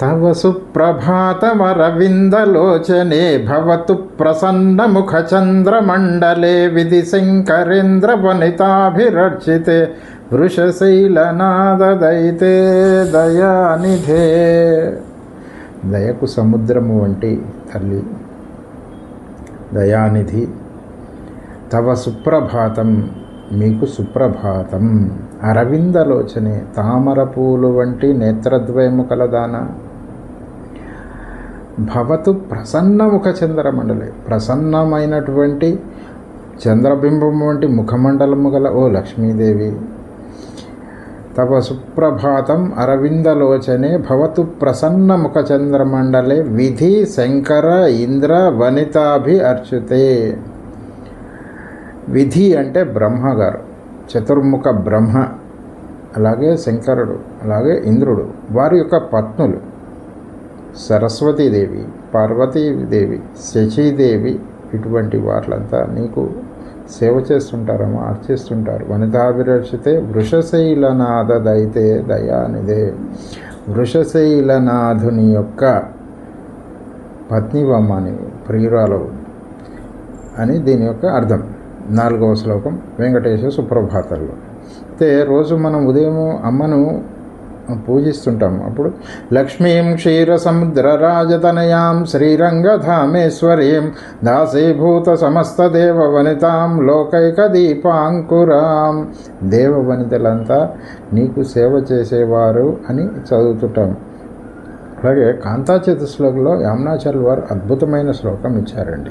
తవ సుప్రభాతమరవిందలోచనే భవతు ప్రసన్నముఖచంద్రమండలే విధి శంకరేంద్ర వనితాభిరర్చితే వృషశైలనాదైతే దయానిధే. దయకు సముద్రము వంటి తల్లి దయానిధి తవ సుప్రభాతం మీకు సుప్రభాతం. అరవిందలోచనే తామర పూలు వంటి నేత్రద్వయము కలదానా? భవతు ప్రసన్నముఖ చంద్రమండలి. ప్రసన్నమైనటువంటి చంద్రబింబం వంటి ముఖమండలము గల ఓ లక్ష్మీదేవి. తవ సుప్రభాతం అరవిందలోచనే భవతు ప్రసన్న ముఖ చంద్రమండలే విధి శంకర ఇంద్ర వనితాభి అర్చుతే. విధి అంటే బ్రహ్మగారు. చతుర్ముఖ బ్రహ్మ. అలాగే శంకరుడు. అలాగే ఇంద్రుడు. వారి యొక్క పత్నులు. సరస్వతీదేవి పార్వతీదేవి శచీదేవి ఇటువంటి వాళ్ళంతా నీకు సేవ చేస్తుంటారమ్మా అర్చిస్తుంటారు. వనితాభిరక్షితే వృషశైలనాథదైతే దయానిదే. వృషశైలనాథుని యొక్క పత్నివమ్మని ప్రియురాలవు అని దీని యొక్క అర్థం. నాలుగవ శ్లోకం వెంకటేశ్వర సుప్రభాతంలో. అయితే రోజు మనం ఉదయం అమ్మను పూజిస్తుంటాం అప్పుడు లక్ష్మీం క్షీర సముద్ర శ్రీరంగధామేశ్వరీం దాసీభూత సమస్త దేవవనితాం లోకైక దీపాంకురాం దేవ వనితలంతా నీకు సేవ చేసేవారు అని చదువుతుంటాం. అలాగే కాంతాచేత శ్లోకంలో యామ్నాచార్యులు వారు అద్భుతమైన శ్లోకం ఇచ్చారండి.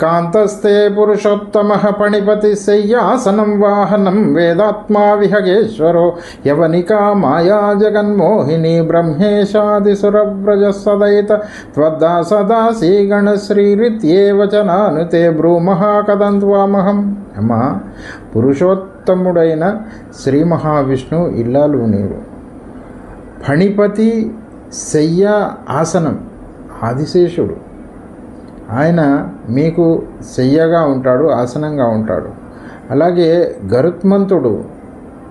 కాంతస్తే పురుషోత్తమ పణిపతి శయ్యాసనం వాహనం వేదాత్మా విహగేశ్వరో యవనికా మాయా జగన్మోహిని బ్రహ్మేశాదిసురవ్రజ సదైత త్వద్దాసదాసీ గణశ్రీరిత్యేవ చ నానుతే బ్రూమహాకదంత్వామహం అమ్మా పురుషోత్తముడైన శ్రీ మహావిష్ణు ఇల్లాలు నీవు ఫణిపతి శయ్య ఆసనం ఆదిశేషుడు ఆయన మీకు శయ్యగా ఉంటాడు ఆసనంగా ఉంటాడు. అలాగే గరుత్మంతుడు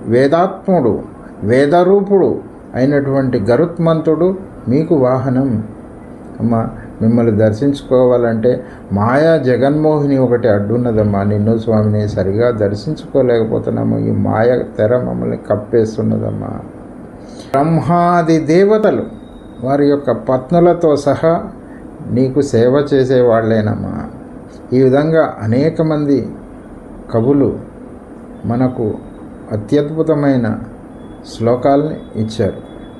వేదాత్ముడు వేదరూపుడు అయినటువంటి గరుత్మంతుడు మీకు వాహనం. అమ్మ మిమ్మల్ని దర్శించుకోవాలంటే మాయా జగన్మోహిని ఒకటి అడ్డున్నదమ్మా. నిన్ను స్వామిని సరిగా దర్శించుకోలేకపోతున్నాము. ఈ మాయ తెర మమ్మల్ని కప్పేస్తున్నదమ్మా. బ్రహ్మాది దేవతలు వారి యొక్క పత్నులతో సహా నీకు సేవ చేసేవాళ్ళేనమ్మా. ఈ విధంగా అనేక మంది కవులు మనకు అత్యద్భుతమైన శ్లోకాల్ని ఇచ్చారు.